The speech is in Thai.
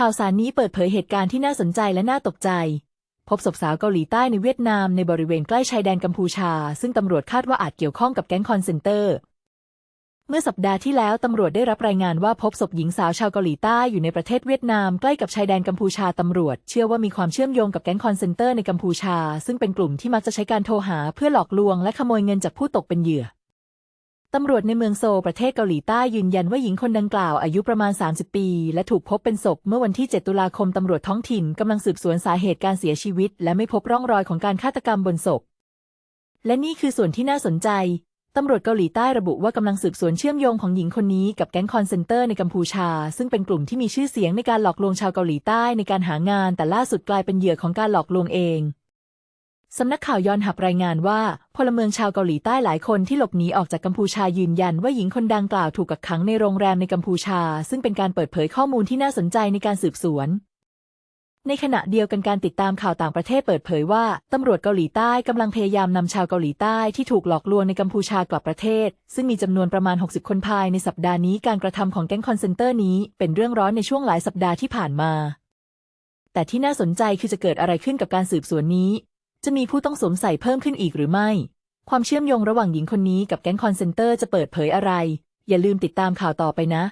ข่าวสารนี้เปิดเผยเหตุการณ์ที่น่าสนใจและน่าตกใจ พบศพสาวเกาหลีใต้ในเวียดนามในบริเวณใกล้ชายแดนกัมพูชา ซึ่งตำรวจคาดว่าอาจเกี่ยวข้องกับแก๊งคอนเซนเตอร์ เมื่อสัปดาห์ที่แล้วตำรวจได้รับรายงานว่าพบศพหญิงสาวชาวเกาหลีใต้อยู่ในประเทศเวียดนามใกล้กับชายแดนกัมพูชาตำรวจ เชื่อว่ามีความเชื่อมโยงกับแก๊งคอนเซนเตอร์ในกัมพูชา ซึ่งเป็นกลุ่มที่มักจะใช้การโทรหาเพื่อหลอกลวงและขโมยเงินจากผู้ตกเป็นเหยื่อ ตำรวจในเมืองโซลประเทศเกาหลีใต้ยืนยันว่าหญิงคนดังกล่าวอายุประมาณ 30 ปี และถูกพบเป็นศพเมื่อวันที่ 7 ตุลาคม ตำรวจท้องถิ่นกำลังสืบสวนสาเหตุการเสียชีวิต และไม่พบร่องรอยของการฆาตกรรมบนศพ และนี่คือส่วนที่น่าสนใจ ตำรวจเกาหลีใต้ระบุว่ากำลังสืบสวนเชื่อมโยงของหญิงคนนี้กับแก๊งคอนเซนเตอร์ในกัมพูชา ซึ่งเป็นกลุ่มที่มีชื่อเสียงในการหลอกลวงชาวเกาหลีใต้ในการหางาน แต่ล่าสุดกลายเป็นเหยื่อของการหลอกลวงเอง สำนักข่าวยอนหับรายงานว่า พลเมืองชาวเกาหลีใต้หลายคนที่หลบหนีออกจากกัมพูชายืนยันว่าหญิงคนดังกล่าวถูกกักขังในโรงแรมในกัมพูชา ซึ่งเป็นการเปิดเผยข้อมูลที่น่าสนใจในการสืบสวน ในขณะเดียวกันการติดตามข่าวต่างประเทศเปิดเผยว่า ตำรวจเกาหลีใต้กำลังพยายามนำชาวเกาหลีใต้ที่ถูกหลอกลวงในกัมพูชากลับประเทศ ซึ่งมีจำนวนประมาณ 60 คนภายในสัปดาห์นี้การกระทำของแก๊งคอนเซนเตอร์นี้เป็นเรื่องร้อนในช่วงหลายสัปดาห์ที่ผ่านมาแต่ที่น่าสนใจคือจะเกิดอะไรขึ้นกับการสืบสวนนี้ จะมีผู้ต้องสวมใส่เพิ่มขึ้นอีกหรือไม่ ความเชื่อมโยงระหว่างหญิงคนนี้กับแก๊งคอนเซนเตอร์จะเปิดเผยอะไร อย่าลืมติดตามข่าวต่อไปนะ